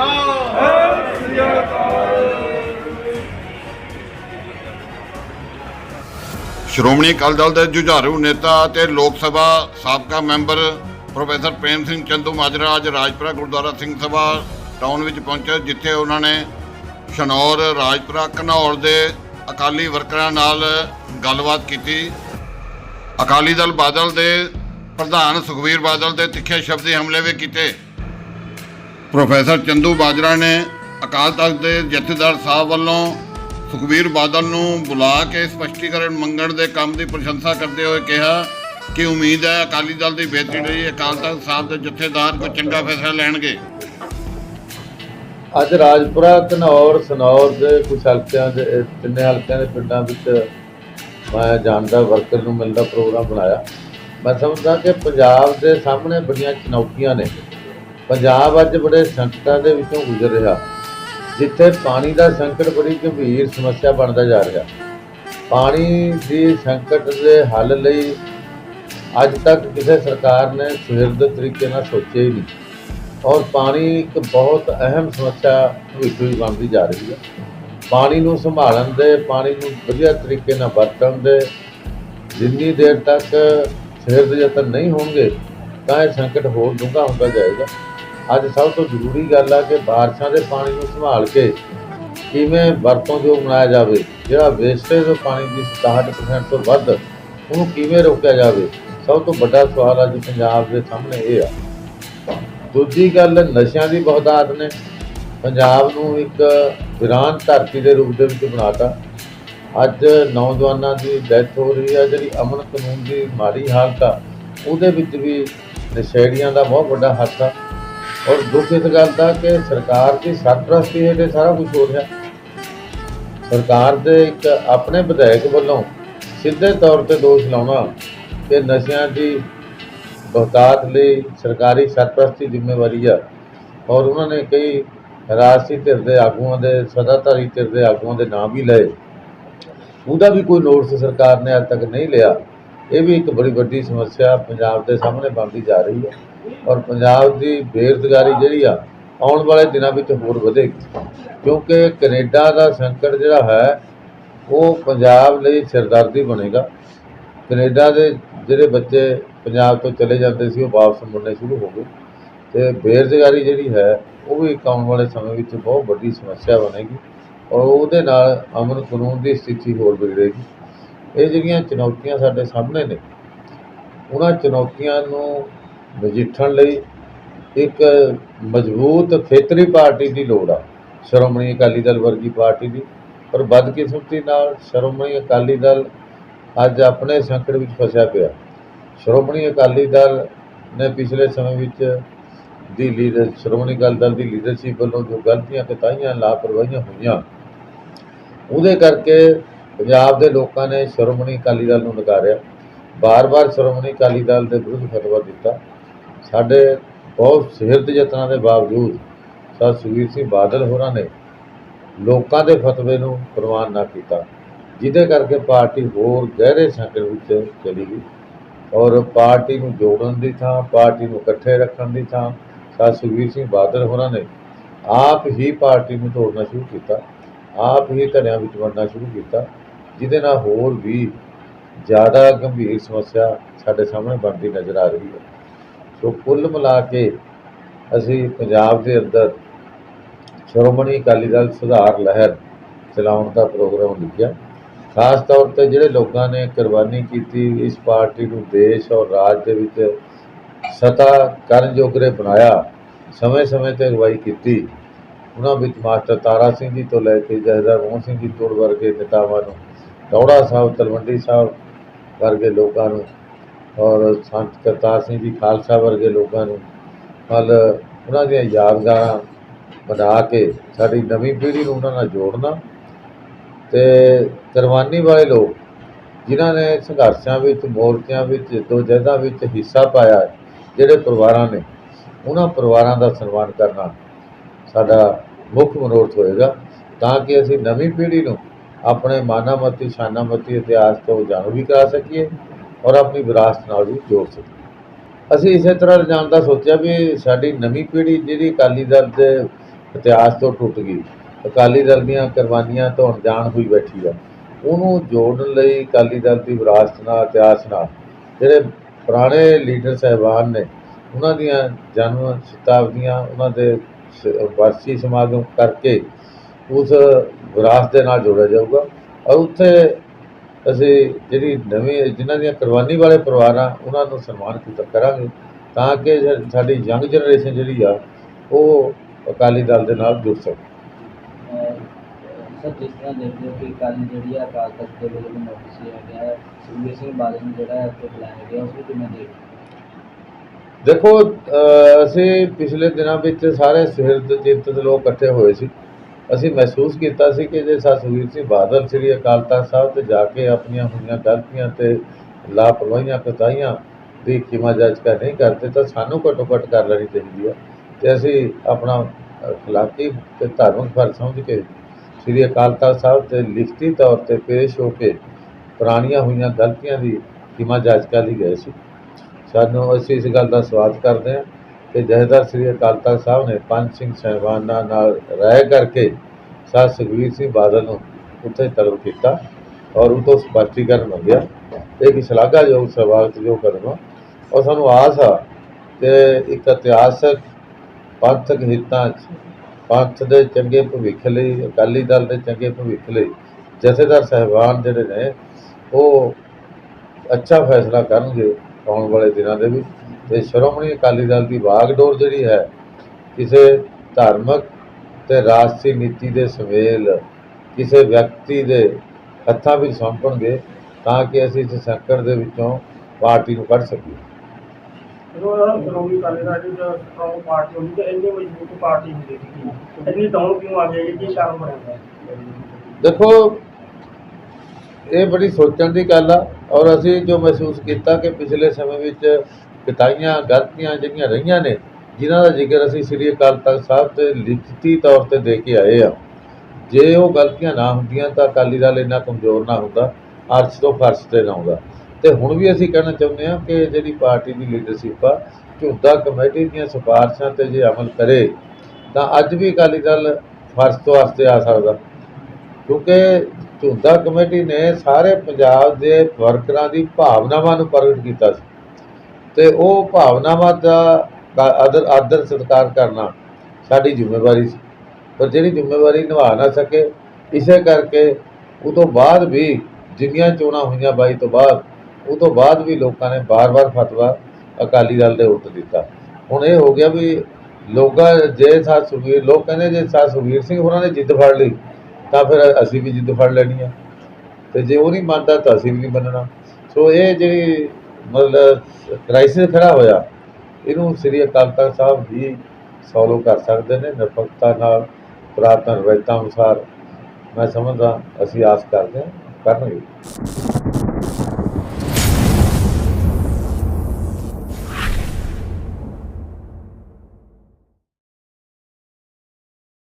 ਸੋ ਨਿਹਾਲ ਸ਼੍ਰੋਮਣੀ ਅਕਾਲੀ ਦਲ ਦੇ ਜੁਝਾਰੂ ਨੇਤਾ ਅਤੇ ਲੋਕ ਸਭਾ ਸਾਬਕਾ ਮੈਂਬਰ ਪ੍ਰੋਫੈਸਰ ਪ੍ਰੇਮ ਸਿੰਘ ਚੰਦੂ ਮਾਜਰਾ ਅੱਜ ਰਾਜਪੁਰਾ ਗੁਰਦੁਆਰਾ ਸਿੰਘ ਸਭਾ ਟਾਊਨ ਵਿੱਚ ਪਹੁੰਚੇ, ਜਿੱਥੇ ਉਹਨਾਂ ਨੇ ਸ਼ਨੌਰ, ਰਾਜਪੁਰਾ, ਘਨੌਰ ਦੇ ਅਕਾਲੀ ਵਰਕਰਾਂ ਨਾਲ ਗੱਲਬਾਤ ਕੀਤੀ। ਅਕਾਲੀ ਦਲ ਬਾਦਲ ਦੇ ਪ੍ਰਧਾਨ ਸੁਖਵੀਰ ਬਾਦਲ ਦੇ ਤਿੱਖੇ ਸ਼ਬਦੀ ਹਮਲੇ ਵੀ ਕੀਤੇ। ਪ੍ਰੋਫੈਸਰ ਚੰਦੂ ਬਾਜਰਾ ਨੇ ਅਕਾਲ ਤਖਤ ਦੇ ਜਥੇਦਾਰ ਸਾਹਿਬ ਵੱਲੋਂ ਸੁਖਵੀਰ ਬਾਦਲ ਨੂੰ ਬੁਲਾ ਕੇ ਸਪਸ਼ਟੀਕਰਨ ਮੰਗਣ ਦੇ ਕੰਮ ਦੀ ਪ੍ਰਸ਼ੰਸਾ ਕਰਦੇ ਹੋਏ ਕਿਹਾ ਕਿ ਉਮੀਦ ਹੈ ਅਕਾਲੀ ਦਲ ਦੀ ਬਿਹਤਰੀ ਲਈ ਅਕਾਲ ਤਖਤ ਸਾਹਿਬ ਦੇ ਜਥੇਦਾਰ ਕੋਈ ਚੰਗਾ ਫੈਸਲਾ ਲੈਣਗੇ। ਅੱਜ ਰਾਜਪੁਰਾ, ਘਨੌਰ, ਸਨੌਰ ਦੇ ਕੁਝ ਹਲਕਿਆਂ ਦੇ ਤਿੰਨੇ ਹਲਕਿਆਂ ਦੇ ਪਿੰਡਾਂ ਵਿੱਚ ਮੈਂ ਜਾਣਦਾ, ਵਰਕਰ ਨੂੰ ਮਿਲਦਾ ਪ੍ਰੋਗਰਾਮ ਬਣਾਇਆ। ਮੈਂ ਸਮਝਦਾ ਕਿ ਪੰਜਾਬ ਦੇ ਸਾਹਮਣੇ ਬੜੀਆਂ ਚੁਣੌਤੀਆਂ ਨੇ। ਪੰਜਾਬ ਅੱਜ ਬੜੇ ਸੰਕਟਾਂ ਦੇ ਵਿੱਚੋਂ ਗੁਜ਼ਰ ਰਿਹਾ, ਜਿੱਥੇ ਪਾਣੀ ਦਾ ਸੰਕਟ ਬੜੀ ਗੰਭੀਰ ਸਮੱਸਿਆ ਬਣਦਾ ਜਾ ਰਿਹਾ। ਪਾਣੀ ਦੀ ਸੰਕਟ ਦੇ ਹੱਲ ਲਈ ਅੱਜ ਤੱਕ ਕਿਸੇ ਸਰਕਾਰ ਨੇ ਸੁਹਿਰਦ ਤਰੀਕੇ ਨਾਲ ਸੋਚਿਆ ਹੀ ਨਹੀਂ। ਔਰ ਪਾਣੀ ਇੱਕ ਬਹੁਤ ਅਹਿਮ ਸਮੱਸਿਆ ਭਵਿੱਖ ਵਿੱਚ ਬਣਦੀ ਜਾ ਰਹੀ ਹੈ। ਪਾਣੀ ਨੂੰ ਸੰਭਾਲਣ ਦੇ, ਪਾਣੀ ਨੂੰ ਵਧੀਆ ਤਰੀਕੇ ਨਾਲ ਵਰਤਣ ਦੇ, ਜਿੰਨੀ ਦੇਰ ਤੱਕ ਸਿਹਤ ਯਤਨ ਨਹੀਂ ਹੋਣਗੇ, ਤਾਂ ਇਹ ਸੰਕਟ ਹੋਰ ਡੂੰਘਾ ਹੁੰਦਾ ਜਾਏਗਾ। ਅੱਜ ਸਭ ਤੋਂ ਜ਼ਰੂਰੀ ਗੱਲ ਆ ਕਿ ਬਾਰਿਸ਼ਾਂ ਦੇ ਪਾਣੀ ਨੂੰ ਸੰਭਾਲ ਕੇ ਕਿਵੇਂ ਵਰਤੋਂਯੋਗ ਬਣਾਇਆ ਜਾਵੇ, ਜਿਹੜਾ ਵੇਸਟੇਜ ਆਫ ਪਾਣੀ ਦੀ 67% ਤੋਂ ਵੱਧ ਉਹਨੂੰ ਕਿਵੇਂ ਰੋਕਿਆ ਜਾਵੇ, ਸਭ ਤੋਂ ਵੱਡਾ ਸਵਾਲ ਅੱਜ ਪੰਜਾਬ ਦੇ ਸਾਹਮਣੇ ਇਹ ਆ। ਦੂਜੀ ਗੱਲ, ਨਸ਼ਿਆਂ ਦੀ ਬਹੁਤਾਤ ਨੇ। ਪੰਜਾਬ ਨੂੰ ਇੱਕ ਵਿਰਾਨ ਧਰਤੀ ਦੇ ਰੂਪ ਦੇ ਵਿੱਚ ਬਣਾਤਾ। ਅੱਜ ਨੌਜਵਾਨਾਂ ਦੀ ਡੈਥ ਹੋ ਰਹੀ ਹੈ ਜਿਹੜੀ ਅਮਨ ਕਾਨੂੰਨ ਦੀ ਮਾੜੀ ਹਾਲਤ ਆ, ਉਹਦੇ ਵਿੱਚ ਵੀ ਨਸ਼ੇੜੀਆਂ ਦਾ ਬਹੁਤ ਵੱਡਾ ਹੱਥ ਆ। ਔਰ ਦੁੱਖ ਇਸ ਗੱਲ ਦਾ ਕਿ ਸਰਕਾਰ ਦੀ ਸਰਪ੍ਰਸਤੀ ਹੇਠ ਸਾਰਾ ਕੁਝ ਹੋ ਰਿਹਾ। ਸਰਕਾਰ ਦੇ ਇੱਕ ਆਪਣੇ ਵਿਧਾਇਕ ਵੱਲੋਂ ਸਿੱਧੇ ਤੌਰ ਤੇ ਦੋਸ਼ ਲਾਉਣਾ ਕਿ ਨਸ਼ਿਆਂ ਦੀ ਬਹੁਤਾਤ ਲਈ ਸਰਕਾਰੀ ਸਰਪ੍ਰਸਤੀ ਜ਼ਿੰਮੇਵਾਰੀ ਆ। ਔਰ ਉਹਨਾਂ ਨੇ ਕਈ ਰਾਜਸੀ ਧਿਰ ਦੇ ਆਗੂਆਂ ਦੇ, ਸਦਾਧਾਰੀ ਧਿਰ ਦੇ ਆਗੂਆਂ ਦੇ ਨਾਮ ਵੀ ਲਏ। ਉਹਦਾ ਵੀ ਕੋਈ ਨੋਟਿਸ ਸਰਕਾਰ ਨੇ ਅੱਜ ਤੱਕ ਨਹੀਂ ਲਿਆ। ਇਹ ਵੀ ਇੱਕ ਬੜੀ ਵੱਡੀ ਸਮੱਸਿਆ ਪੰਜਾਬ ਦੇ ਸਾਹਮਣੇ ਬਣਦੀ ਜਾ ਰਹੀ ਹੈ। ਔਰ ਪੰਜਾਬ ਦੀ ਬੇਰੁਜ਼ਗਾਰੀ ਜਿਹੜੀ ਆ, ਆਉਣ ਵਾਲੇ ਦਿਨਾਂ ਵਿੱਚ ਹੋਰ ਵਧੇਗੀ। ਕਿਉਂਕਿ ਕੈਨੇਡਾ ਦਾ ਸੰਕਟ ਜਿਹੜਾ ਹੈ, ਉਹ ਪੰਜਾਬ ਲਈ ਸਿਰਦਰਦੀ ਬਣੇਗਾ। ਕੈਨੇਡਾ ਦੇ ਜਿਹੜੇ ਬੱਚੇ ਪੰਜਾਬ ਤੋਂ ਚਲੇ ਜਾਂਦੇ ਸੀ, ਉਹ ਵਾਪਸ ਮੁੜਨੇ ਸ਼ੁਰੂ ਹੋ ਗਏ। ਤੇ ਬੇਰੁਜ਼ਗਾਰੀ ਜਿਹੜੀ ਹੈ, ਉਹ ਵੀ ਇੱਕ ਆਉਣ ਵਾਲੇ ਸਮੇਂ ਵਿੱਚ ਬਹੁਤ ਵੱਡੀ ਸਮੱਸਿਆ ਬਣੇਗੀ ਔਰ ਉਹਦੇ ਨਾਲ ਅਮਨ ਕਾਨੂੰਨ ਦੀ ਸਥਿਤੀ ਹੋਰ ਵਿਗੜੇਗੀ। ਇਹ ਜਿਹੜੀਆਂ ਚੁਣੌਤੀਆਂ ਸਾਡੇ ਸਾਹਮਣੇ ਨੇ, ਉਹਨਾਂ ਚੁਣੌਤੀਆਂ ਨੂੰ ਨਜਿੱਠਣ ਲਈ ਇੱਕ ਮਜ਼ਬੂਤ ਖੇਤਰੀ ਪਾਰਟੀ ਦੀ ਲੋੜ ਆ, ਸ਼੍ਰੋਮਣੀ ਅਕਾਲੀ ਦਲ ਵਰਗੀ ਪਾਰਟੀ ਦੀ। ਪਰ ਬਦਕਿਸਮਤੀ ਨਾਲ ਸ਼੍ਰੋਮਣੀ ਅਕਾਲੀ ਦਲ ਅੱਜ ਆਪਣੇ ਸੰਕਟ ਵਿੱਚ ਫਸਿਆ ਪਿਆ। ਸ਼੍ਰੋਮਣੀ ਅਕਾਲੀ ਦਲ ਨੇ ਪਿਛਲੇ ਸਮੇਂ ਵਿੱਚ ਦੀ ਲੀਡਰ, ਸ਼੍ਰੋਮਣੀ ਅਕਾਲੀ ਦਲ ਦੀ ਲੀਡਰਸ਼ਿਪ ਵੱਲੋਂ ਜੋ ਗਲਤੀਆਂ ਕਤਾਈਆਂ, ਲਾਪਰਵਾਹੀਆਂ ਹੋਈਆਂ, ਉਹਦੇ ਕਰਕੇ ਪੰਜਾਬ ਦੇ ਲੋਕਾਂ ਨੇ ਸ਼੍ਰੋਮਣੀ ਅਕਾਲੀ ਦਲ ਨੂੰ ਨਕਾਰਿਆ। ਬਾਰ-ਬਾਰ ਸ਼੍ਰੋਮਣੀ ਅਕਾਲੀ ਦਲ ਦੇ ਵਿਰੁੱਧ ਫਤਵਾ ਦਿੱਤਾ। ਸਾਡੇ ਬਹੁਤ ਸਿਹਰਤ ਯਤਨਾਂ ਦੇ ਬਾਵਜੂਦ ਸਰ ਸੁਖਬੀਰ ਸਿੰਘ ਬਾਦਲ ਹੋਰਾਂ ਨੇ ਲੋਕਾਂ ਦੇ ਫਤਵੇ ਨੂੰ ਪ੍ਰਵਾਨ ਨਾ ਕੀਤਾ, ਜਿਹਦੇ ਕਰਕੇ ਪਾਰਟੀ ਹੋਰ ਗਹਿਰੇ ਸੰਕਟ ਵਿੱਚ ਚਲੀ ਗਈ। ਔਰ ਪਾਰਟੀ ਨੂੰ ਜੋੜਨ ਦੀ ਥਾਂ, ਪਾਰਟੀ ਨੂੰ ਇਕੱਠੇ ਰੱਖਣ ਦੀ ਥਾਂ ਸਰ ਸੁਖਬੀਰ ਸਿੰਘ ਬਾਦਲ ਹੋਰਾਂ ਨੇ ਆਪ ਹੀ ਪਾਰਟੀ ਨੂੰ ਤੋੜਨਾ ਸ਼ੁਰੂ ਕੀਤਾ, ਆਪ ਹੀ ਧੜਿਆਂ ਵਿੱਚ ਵੰਡਣਾ ਸ਼ੁਰੂ ਕੀਤਾ, ਜਿਹਦੇ ਨਾਲ ਹੋਰ ਵੀ ਜ਼ਿਆਦਾ ਗੰਭੀਰ ਸਮੱਸਿਆ ਸਾਡੇ ਸਾਹਮਣੇ ਬਣਦੀ ਨਜ਼ਰ ਆ ਰਹੀ ਹੈ। ਸੋ ਕੁੱਲ ਮਿਲਾ ਕੇ ਅਸੀਂ ਪੰਜਾਬ ਦੇ ਅੰਦਰ ਸ਼੍ਰੋਮਣੀ ਅਕਾਲੀ ਦਲ ਸੁਧਾਰ ਲਹਿਰ ਚਲਾਉਣ ਦਾ ਪ੍ਰੋਗਰਾਮ ਲਿਖਿਆ। ਖਾਸ ਤੌਰ ਤੇ ਜਿਹੜੇ ਲੋਕਾਂ ਨੇ ਕੁਰਬਾਨੀ ਕੀਤੀ, ਇਸ ਪਾਰਟੀ ਨੂੰ ਦੇਸ਼ ਔਰ ਰਾਜ ਦੇ ਵਿੱਚ ਸਤਾ ਕਰਨ ਜੋਗਰੇ ਬਣਾਇਆ, ਸਮੇਂ-ਸਮੇਂ ਤੇ ਅਗਵਾਈ ਕੀਤੀ। ਉਹਨਾਂ ਵਿੱਚ ਮਾਸਟਰ ਤਾਰਾ ਸਿੰਘ ਜੀ ਤੋਂ ਲੈ ਕੇ ਜਹਦਰ ਮੋਹਨ ਸਿੰਘ ਜੀ ਤੋੜ ਵਰਗੇ ਨੇਤਾਵਾਂ ਨੂੰ, ਦੌੜਾ ਸਾਹਿਬ, ਤਲਵੰਡੀ ਸਾਹਿਬ ਵਰਗੇ ਲੋਕਾਂ ਨੂੰ ਔਰ ਸੰਤ ਕਰਤਾਰ ਸਿੰਘ ਜੀ ਖਾਲਸਾ ਵਰਗੇ ਲੋਕਾਂ ਨੂੰ ਕੱਲ ਉਹਨਾਂ ਦੀਆਂ ਯਾਦਗਾਰਾਂ ਬਣਾ ਕੇ ਸਾਡੀ ਨਵੀਂ ਪੀੜ੍ਹੀ ਨੂੰ ਉਹਨਾਂ ਨਾਲ ਜੋੜਨਾ ਤੇ ਕੁਰਬਾਨੀ ਵਾਲੇ ਲੋਕ ਜਿਨ੍ਹਾਂ ਨੇ ਸੰਘਰਸ਼ਾਂ ਵਿੱਚ, ਮੋਰਚਿਆਂ ਵਿੱਚ ਜਦੋਜਹਿਦਾਂ ਵਿੱਚ ਹਿੱਸਾ ਪਾਇਆ ਜਿਹੜੇ ਪਰਿਵਾਰਾਂ ਨੇ, ਉਹਨਾਂ ਪਰਿਵਾਰਾਂ ਦਾ ਸਨਮਾਨ ਕਰਨਾ ਸਾਡਾ ਮੁੱਖ ਮਨੋਰਥ ਹੋਏਗਾ ਤਾਂ ਕਿ ਅਸੀਂ ਨਵੀਂ ਪੀੜ੍ਹੀ ਨੂੰ ਆਪਣੇ ਮਾਨਾਮਤੀ ਸ਼ਾਨਾਮਤੀ ਇਤਿਹਾਸ ਤੋਂ ਜਾਣੂ ਵੀ ਕਰਾ ਸਕੀਏ। ਔਰ ਆਪਣੀ ਵਿਰਾਸਤ ਨਾਲ ਵੀ ਜੋੜ ਸਕੀਏ ਅਸੀਂ ਇਸੇ ਤਰ੍ਹਾਂ ਰੁਝਾਨ ਦਾ ਸੋਚਿਆ ਵੀ ਸਾਡੀ ਨਵੀਂ ਪੀੜ੍ਹੀ ਜਿਹੜੀ ਅਕਾਲੀ ਦਲ ਦੇ ਇਤਿਹਾਸ ਤੋਂ ਟੁੱਟ ਗਈ, ਅਕਾਲੀ ਦਲ ਦੀਆਂ ਕੁਰਬਾਨੀਆਂ ਤੋਂ ਅਣਜਾਣ ਹੋਈ ਬੈਠੀ ਆ, ਉਹਨੂੰ ਜੋੜਨ ਲਈ ਅਕਾਲੀ ਦਲ ਦੀ ਵਿਰਾਸਤ ਨਾਲ, ਇਤਿਹਾਸ ਨਾਲ, ਜਿਹੜੇ ਪੁਰਾਣੇ ਲੀਡਰ ਸਾਹਿਬਾਨ ਨੇ, ਉਹਨਾਂ ਦੀਆਂ ਜਨਮ ਸ਼ਤਾਬਦੀਆਂ, ਉਹਨਾਂ ਦੇ ਸ- ਵਰਸੀ ਸਮਾਗਮ ਕਰਕੇ ਉਸ ਵਿਰਾਸਤ ਦੇ ਨਾਲ ਜੋੜਿਆ ਜਾਊਗਾ। ਔਰ ਉੱਥੇ ਅਸੀਂ ਜਿਹੜੀ ਨਵੀਂ ਜਿਨ੍ਹਾਂ ਦੀਆਂ ਕੁਰਬਾਨੀ ਵਾਲੇ ਪਰਿਵਾਰ ਆ ਉਹਨਾਂ ਨੂੰ ਸਨਮਾਨ ਕੀਤਾ ਕਰਾਂਗੇ ਤਾਂ ਕਿ ਸਾਡੀ ਯੰਗ ਜਨਰੇਸ਼ਨ ਜਿਹੜੀ ਆ ਉਹ ਅਕਾਲੀ ਦਲ ਦੇ ਨਾਲ ਜੁੜ ਸਕੇ ਸਰ ਜਿਸ ਤਰ੍ਹਾਂ ਦੇਖਦੇ ਹੋ ਕਿ ਕੱਲ ਜਿਹੜੀ ਆ ਅਕਾਲ ਤਖਤ ਦੇ ਵੱਲੋਂ ਨੋਟਿਸ ਲਿਆ ਗਿਆ ਹੈ ਸੁਖਬੀਰ ਸਿੰਘ ਬਾਦਲ ਨੂੰ ਜਿਹੜਾ ਹੈ ਉੱਥੇ ਬੁਲਾਇਆ ਗਿਆ ਉਸ ਨੂੰ ਕਿਵੇਂ ਦੇਖਦੇ ਹੋ? ਦੇਖੋ ਅਸੀਂ ਪਿਛਲੇ ਦਿਨਾਂ ਵਿੱਚ ਸਾਰੇ ਸਿਰਦ ਚਿੰਤਤ ਲੋਕ ਇਕੱਠੇ ਹੋਏ ਸੀ ਅਸੀਂ ਮਹਿਸੂਸ ਕੀਤਾ ਸੀ ਕਿ ਜੇ ਸੁਖਬੀਰ ਸਿੰਘ ਬਾਦਲ, ਸ੍ਰੀ ਅਕਾਲ ਤਖਤ ਸਾਹਿਬ ਤੇ ਜਾ ਕੇ ਆਪਣੀਆਂ ਹੋਈਆਂ ਗਲਤੀਆਂ ਤੇ ਲਾਪਰਵਾਹੀਆਂ ਕਤਾਈਆਂ ਦੀ ਖਿਮਾ ਜਾਚਕਾ ਨਹੀਂ ਕਰਦੇ ਤਾਂ ਸਾਨੂੰ ਘੱਟੋ ਘੱਟ ਕਰ ਲੈਣੀ ਚਾਹੀਦੀ ਹੈ ਤੇ ਅਸੀਂ ਆਪਣਾ ਅਖਲਾਕੀ ਤੇ ਧਾਰਮਿਕ ਫਰਜ਼ ਸਮਝ ਕੇ ਸ੍ਰੀ ਅਕਾਲ ਤਖਤ ਸਾਹਿਬ ਤੇ ਲਿਖਤੀ ਤੌਰ ਤੇ ਪੇਸ਼ ਹੋ ਕੇ ਪੁਰਾਣੀਆਂ ਹੋਈਆਂ ਗਲਤੀਆਂ ਦੀ ਖਿਮਾ ਜਾਚਕਾ ਲਈ ਗਏ ਸੀ। ਸਾਨੂੰ ਅਸੀਂ ਇਸ ਗੱਲ ਦਾ ਸਵਾਗਤ ਕਰਦੇ ਹਾਂ। ਕਿ ਜਥੇਦਾਰ ਸ੍ਰੀ ਅਕਾਲ ਤਖਤ ਸਾਹਿਬ ਨੇ ਪੰਜ ਸਿੰਘ ਸਾਹਿਬਾਨਾਂ ਨਾਲ ਰਾਏ ਕਰਕੇ ਸਾਧ ਸੁਖਬੀਰ ਸਿੰਘ ਬਾਦਲ ਨੂੰ ਉੱਥੇ ਤਲਬ ਕੀਤਾ ਔਰ ਉਹ ਤੋਂ ਸਪਸ਼ਟੀਕਰਨ ਮੰਗਿਆ। ਇਹ ਇੱਕ ਸ਼ਲਾਘਾਯੋਗ ਸਵਾਗਤਯੋਗ ਕਦਮ ਆ ਔਰ ਸਾਨੂੰ ਆਸ ਆ ਕਿ ਇੱਕ ਇਤਿਹਾਸਕ ਪੰਥਕ ਹਿੱਤਾਂ 'ਚ, ਪੰਥ ਦੇ ਚੰਗੇ ਭਵਿੱਖ ਲਈ, ਅਕਾਲੀ ਦਲ ਦੇ ਚੰਗੇ ਭਵਿੱਖ ਲਈ ਜਥੇਦਾਰ ਸਾਹਿਬਾਨ ਜਿਹੜੇ ਨੇ, ਉਹ ਅੱਛਾ ਫੈਸਲਾ ਕਰਨਗੇ ਆਉਣ ਵਾਲੇ ਦਿਨਾਂ ਦੇ ਵਿੱਚ। ਤੇ ਸ਼੍ਰੋਮਣੀ ਅਕਾਲੀ ਦਲ ਦੀ ਵਾਗਡੋਰ ਜਿਹੜੀ ਹੈ ਕਿਸੇ ਧਾਰਮਿਕ ਤੇ ਰਾਜਸੀ ਨੀਤੀ ਦੇ ਸੁਮੇਲ ਕਿਸੇ ਵਿਅਕਤੀ ਦੇ ਹੱਥਾਂ ਵਿੱਚ ਸੌਂਪਣਗੇ ਤਾਂ ਕਿ ਅਸੀਂ ਇਸ ਸੰਕਟ ਦੇ ਵਿੱਚੋਂ ਪਾਰਟੀ ਨੂੰ ਕੱਢ ਸਕੀਏ। ਸ਼੍ਰੋਮਣੀ ਅਕਾਲੀ ਦਲ ਦੀ ਸਟਰੋਂਗ ਪਾਰਟੀ ਹੁੰਦੀ ਤੇ ਇੰਨੀ ਮਜ਼ਬੂਤ ਪਾਰਟੀ ਹੁੰਦੀ ਸੀ ਇੰਨੀ ਡਾਊਨ ਕਿਉਂ ਆ ਗਈ ਕੀ ਬਣਿਆ ਦੇਖੋ ਇਹ ਬੜੀ ਸੋਚਣ ਦੀ ਗੱਲ ਆ ਔਰ ਅਸੀਂ ਜੋ ਮਹਿਸੂਸ ਕੀਤਾ ਕਿ ਪਿਛਲੇ ਸਮੇਂ ਵਿੱਚ ਕਿਤਾਈਆਂ ਗਲਤੀਆਂ ਜਿਹੜੀਆਂ ਰਹੀਆਂ ਨੇ, ਜਿਨ੍ਹਾਂ ਦਾ ਜ਼ਿਕਰ ਅਸੀਂ ਸ੍ਰੀ ਅਕਾਲ ਤਖਤ ਸਾਹਿਬ ਤੇ ਲਿਖਤੀ ਤੌਰ ਤੇ ਦੇ ਕੇ ਆਏ ਆ। ਜੇ ਉਹ ਗਲਤੀਆਂ ਨਾ ਹੁੰਦੀਆਂ ਤਾਂ ਅਕਾਲੀ ਦਲ ਇੰਨਾ ਕਮਜ਼ੋਰ ਨਾ ਹੁੰਦਾ, ਅਰਸ਼ ਤੋਂ ਫਰਸ਼ ਤੇ ਨਾ ਆਉਂਦਾ। ਤੇ ਹੁਣ ਵੀ ਅਸੀਂ ਕਹਿਣਾ ਚਾਹੁੰਦੇ ਹਾਂ ਕਿ ਜਿਹੜੀ ਪਾਰਟੀ ਦੀ ਲੀਡਰਸ਼ਿਪ ਆ ਝੁੱਦਾ ਕਮੇਟੀ ਦੀਆਂ ਸਿਫਾਰਸ਼ਾਂ ਤੇ ਜੇ ਅਮਲ ਕਰੇ, ਤਾਂ ਅੱਜ ਵੀ ਅਕਾਲੀ ਦਲ ਫਰਸ਼ ਤੋਂ ਅਰਸ਼ ਆ ਸਕਦਾ। ਕਿਉਂਕਿ ਝੁੰਦਾ ਕਮੇਟੀ ਨੇ ਸਾਰੇ ਪੰਜਾਬ ਦੇ ਵਰਕਰਾਂ ਦੀ ਭਾਵਨਾਵਾਂ ਨੂੰ ਪ੍ਰਗਟ ਕੀਤਾ ਸੀ। ਤੇ ਉਹ ਭਾਵਨਾਵਾਂ ਦਾ ਆਦਰ ਆਦਰ ਸਤਿਕਾਰ ਕਰਨਾ ਸਾਡੀ ਜ਼ਿੰਮੇਵਾਰੀ ਸੀ। ਪਰ ਜਿਹੜੀ ਜ਼ਿੰਮੇਵਾਰੀ ਨਿਭਾ ਨਾ ਸਕੇ, ਇਸੇ ਕਰਕੇ ਉਹ ਤੋਂ ਬਾਅਦ ਵੀ ਜਿੰਨੀਆਂ ਚੋਣਾਂ ਹੋਈਆਂ ਬਾਈ ਤੋਂ ਬਾਅਦ, ਉਹ ਤੋਂ ਬਾਅਦ ਵੀ ਲੋਕਾਂ ਨੇ ਬਾਰ-ਬਾਰ ਫਤਵਾ ਅਕਾਲੀ ਦਲ ਦੇ ਉਲਟ ਦਿੱਤਾ। ਹੁਣ ਇਹ ਹੋ ਗਿਆ ਵੀ ਲੋਕਾਂ ਜੇ ਸਾਥ ਸੁਖਬੀਰ ਲੋਕ ਕਹਿੰਦੇ ਜੇ ਸਾਥ ਸੁਖਬੀਰ ਸਿੰਘ ਹੋਰਾਂ ਨੇ ਜਿੱਦ ਫੜ ਲਈ, ਤਾਂ ਫਿਰ ਅਸੀਂ ਵੀ ਜਿੱਦ ਫੜ ਲੈਣੀ ਆ। ਤੇ ਜੇ ਉਹ ਨਹੀਂ ਮੰਨਦਾ ਤਾਂ ਅਸੀਂ ਵੀ ਨਹੀਂ ਮੰਨਣਾ। ਸੋ ਇਹ ਜਿਹੜੀ ਮਤਲਬ ਕ੍ਰਾਈਸਿਸ ਖੜਾ ਹੋਇਆ। ਇਹਨੂੰ ਸ੍ਰੀ ਅਕਾਲ ਤਖਤ ਸਾਹਿਬ ਵੀ ਸੋਲਵ ਕਰ ਸਕਦੇ ਨੇ ਨਿਰਪੱਖਤਾ ਨਾਲ, ਪੁਰਾਤਨ ਰਵਾਇਤਾਂ ਅਨੁਸਾਰ। ਮੈਂ ਸਮਝਦਾ, ਅਸੀਂ ਆਸ ਕਰਦੇ ਹਾਂ, ਕਰਨਗੇ।